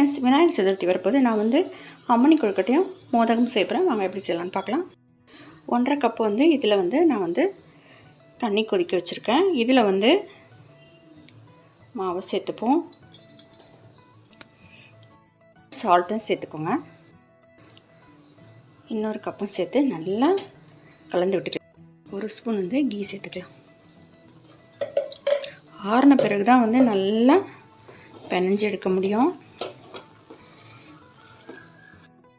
Friends Vinayagar Chaturthi வரப்போது நான் வந்து அம்மணி கொழுக்கட்டையும் மோதகம் செய்கிறேன் வாங்க எப்படி செய்யலாம்னு பார்க்கலாம். ஒன்றரை கப்பு வந்து இதில் வந்து நான் வந்து தண்ணி கொதிக்க வச்சுருக்கேன். இதில் வந்து மாவை சேர்த்துப்போம். சால்ட்டும் சேர்த்துக்கோங்க. இன்னொரு கப்பும் சேர்த்து நல்லா கலந்து விட்டுக்கலாம். ஒரு ஸ்பூன் வந்து கீ சேர்த்துக்கலாம். ஆறின பிறகு தான் வந்து நல்லா பெனஞ்சு எடுக்க முடியும்.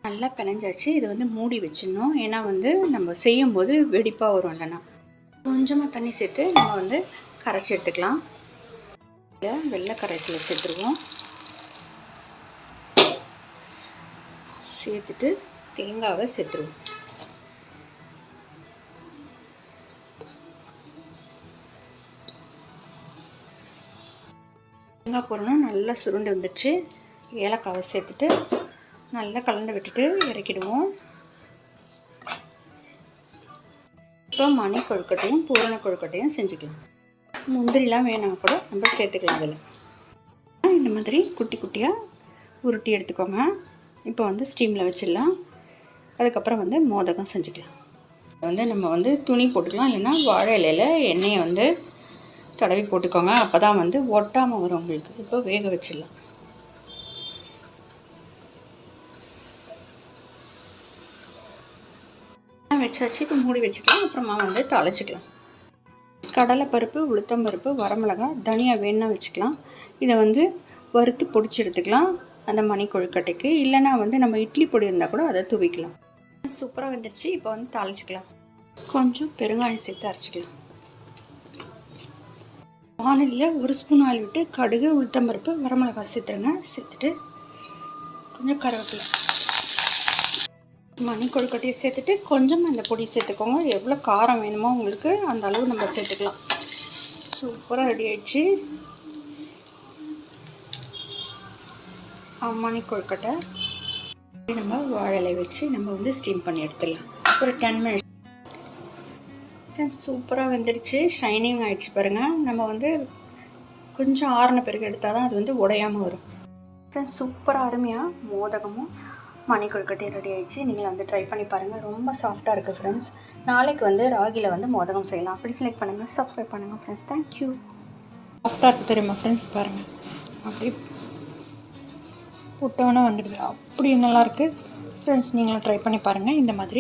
நல்லா பிணைஞ்சாச்சு. இதை வந்து மூடி வச்சிடணும். ஏன்னா வந்து நம்ம செய்யும்போது வெடிப்பாக வரும் இல்லைன்னா. கொஞ்சமாக தண்ணி சேர்த்து நம்ம வந்து கரைச்சி எடுத்துக்கலாம். இதை வெள்ளை கரைசலில் சேர்த்துருவோம். சேர்த்துட்டு தேங்காவை சேர்த்துருவோம். தேங்காய் போடணும் நல்லா சுருண்டு வந்துடுச்சு. ஏலக்காவை சேர்த்துட்டு நல்லா கலந்து விட்டுட்டு இறக்கிடுவோம். இப்போ மணி கொழுக்கட்டையும் பூரண கொழுக்கட்டையும் செஞ்சுக்கலாம். முந்திரிலாம் வேணாம் கூட நம்ம சேர்த்துக்கலாம் அதில் இந்த மாதிரி குட்டி குட்டியாக உருட்டி எடுத்துக்கோங்க. இப்போ வந்து ஸ்டீமில் வச்சிடலாம். அதுக்கப்புறம் வந்து மோதகம் செஞ்சுக்கலாம். வந்து நம்ம வந்து துணி போட்டுக்கலாம். இல்லைன்னா வாழை இலையில் எண்ணெயை வந்து தடவி போட்டுக்கோங்க. அப்போ தான் வந்து ஒட்டாமல் வரும் உங்களுக்கு. இப்போ வேக வச்சிடலாம். வச்சாச்சு இப்போ மூடி வச்சுக்கலாம். அப்புறமா வந்து தாளிச்சிக்கலாம். கடலைப்பருப்பு உளுத்தம்பருப்பு வரமிளகாய் தனியாக வேணா வச்சுக்கலாம். இதை வந்து வறுத்து பொடிச்சு எடுத்துக்கலாம். அந்த மணி கொழுக்கட்டைக்கு இல்லைன்னா வந்து நம்ம இட்லி பொடி இருந்தால் கூட அதை துவிக்கலாம். சூப்பராக வந்துடுச்சு இப்போ வந்து தாளிச்சிக்கலாம். கொஞ்சம் பெருங்காயம் சேர்த்து அரைச்சிக்கலாம். வானிலையில் ஒரு ஸ்பூன் ஆயில் விட்டு கடுகு உளுத்தம்பருப்பு வரமிளகாய் சேர்த்துருங்க. சேர்த்துட்டு கொஞ்சம் கருவேப்பிலை. மணி கொழுக்கட்டையை சேர்த்துட்டு கொஞ்சம் அந்த பொடி சேர்த்துக்கோங்க. எவ்வளோ காரம் வேணுமோ உங்களுக்கு அந்த அளவு நம்ம சேர்த்துக்கலாம். சூப்பராக ரெடி ஆயிடுச்சு. மணி கொழுக்கட்டை நம்ம வாழலை வச்சு நம்ம வந்து ஸ்டீம் பண்ணி எடுத்துடலாம். ஒரு டென் மினிட்ஸ் சூப்பராக வெந்துருச்சு. ஷைனிங் ஆகிடுச்சு பாருங்கள் நம்ம வந்து கொஞ்சம் ஆறின பிறகு எடுத்தால் தான் அது வந்து உடையாமல் வரும். சூப்பராக அருமையாக மோதகமும் மணி கொழுக்கட்டை ரெடி ஆகிடுச்சு நீங்கள் வந்து ட்ரை பண்ணி பாருங்கள் ரொம்ப சாஃப்டாக இருக்குது ஃப்ரெண்ட்ஸ் நாளைக்கு வந்து ராகியில் வந்து மோதகம் செய்யலாம். அப்படி செலக்ட் பண்ணுங்கள் சப்ஸ்கிரைப் பண்ணுங்கள் ஃப்ரெண்ட்ஸ் தேங்க்யூ சாஃப்டாக இருக்குது தெரியுமா ஃப்ரெண்ட்ஸ் பாருங்கள் அப்படி புட்டவனே வந்துடுது. அப்படி நல்லாயிருக்கு ஃப்ரெண்ட்ஸ் நீங்களும் ட்ரை பண்ணி பாருங்கள் இந்த மாதிரி